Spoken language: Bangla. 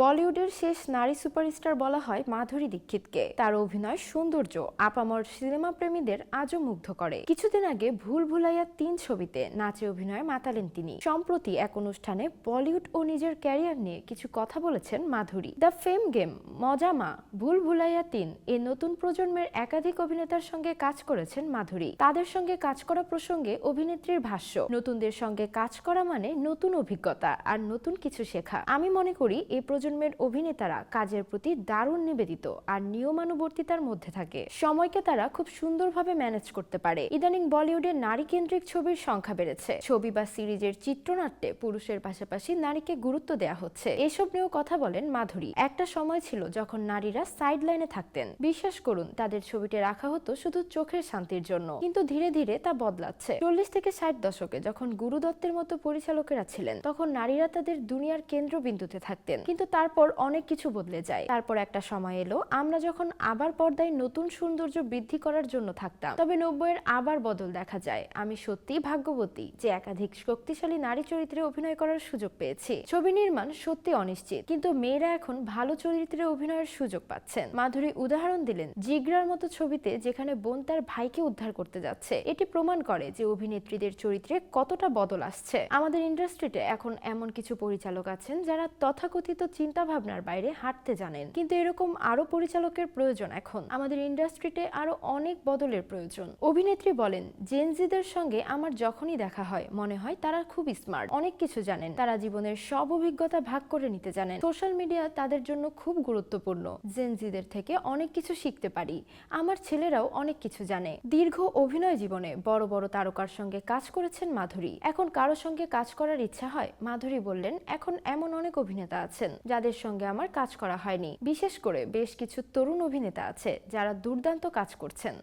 বলিউডের শেষ নারী সুপারস্টার বলা হয় মাধুরী দীক্ষিতকে। তার অভিনয় সৌন্দর্য, আপামর সিনেমা প্রেমীদের আজও মুগ্ধ করে। কিছুদিন আগে ভুল ভুলাইয়া তিন ছবিতে নাচে অভিনয় মাতালেন তিনি। সম্প্রতি এক অনুষ্ঠানে বলিউড ও নিজের ক্যারিয়ার নিয়ে কিছু কথা বলেছেন মাধুরী। দ্য ফেম গেম মজামা ভুল ভুলাইয়া তিন এ নতুন প্রজন্মের একাধিক অভিনেতার সঙ্গে কাজ করেছেন মাধুরী। তাদের সঙ্গে কাজ করা প্রসঙ্গে অভিনেত্রীর ভাষ্য, নতুনদের সঙ্গে কাজ করা মানে নতুন অভিজ্ঞতা আর নতুন কিছু শেখা। আমি মনে করি এই প্রজন্মের অভিনেতারা কাজের প্রতি দারুণ নিবেদিত আর নিয়মানুবর্তিতার মধ্যে থাকে। সময়কে তারা খুব সুন্দরভাবে ম্যানেজ করতে পারে। ইদানিং বলিউডে নারী কেন্দ্রিক ছবির সংখ্যা বেড়েছে। ছবি বা সিরিজের চিত্রনাট্যে পুরুষের পাশাপাশি নারীকে গুরুত্ব দেওয়া হচ্ছে। এসব নিয়েও কথা বলেন মাধুরী। একটা সময় ছিল যখন নারীরা সাইড লাইনে থাকতেন। বিশ্বাস করুন, তাদের ছবিতে রাখা হতো শুধু চোখের শান্তির জন্য। কিন্তু ধীরে ধীরে তা বদলাচ্ছে। চল্লিশ থেকে ষাট দশকে যখন গুরু দত্তের মতো পরিচালকেরা ছিলেন, তখন নারীরা তাদের দুনিয়ার কেন্দ্রবিন্দুতে থাকতেন। কিন্তু তারপর অনেক কিছু বদলে যায়। তারপর একটা সময় এলো, আমরা যখন আবার পর্দায় নতুন সৌন্দর্য বৃদ্ধি করার জন্য থাকতাম, তবে নব্বইয়ের আবার বদল দেখা যায়। আমি সত্যিই ভাগ্যবতী যে একাধিক শক্তিশালী নারী চরিত্রে অভিনয় করার সুযোগ পেয়েছি। ছবি নির্মাণ সত্যি অনিশ্চিত, কিন্তু মেয়েরা এখন ভালো চরিত্রে অভিনয়ের সুযোগ পাচ্ছেন। মাধুরী উদাহরণ দিলেন, জিগরার মতো ছবিতে যেখানে বোন তার ভাইকে উদ্ধার করতে যাচ্ছে, এটি প্রমাণ করে যে অভিনেত্রীদের চরিত্রে কতটা বদল আসছে। আমাদের ইন্ডাস্ট্রিতে এখন এমন কিছু পরিচালক আছেন যারা তথাকথিত চিন্তা ভাবনার বাইরে হাঁটতে জানেন। কিন্তু এরকম আরও পরিচালকের প্রয়োজন এখন। আমাদের ইন্ডাস্ট্রিতে আরও অনেক বদলের প্রয়োজন। অভিনেত্রী বলেন জেনজিদের সঙ্গে আমার যখনই দেখা হয়, মনে হয় তারা খুব স্মার্ট অনেক কিছু জানেন। তারা জীবনের সব অভিজ্ঞতা ভাগ করে নিতে জানেন। সোশ্যাল মিডিয়া তাদের জন্য খুব গুরুত্বপূর্ণ। জেনজিদের থেকে অনেক কিছু শিখতে পারি। আমার ছেলেরাও অনেক কিছু জানে। দীর্ঘ অভিনয় জীবনে বড় বড় তারকার সঙ্গে কাজ করেছেন মাধুরী। এখন কারও সঙ্গে কাজ করার ইচ্ছা হয়? মাধুরী বললেন, এখন এমন অনেক অভিনেতা আছেন যাদের সঙ্গে আমার কাজ করা হয়নি। বিশেষ করে বেশ কিছু তরুণ অভিনেতা আছে যারা দুর্দান্ত কাজ করছেন।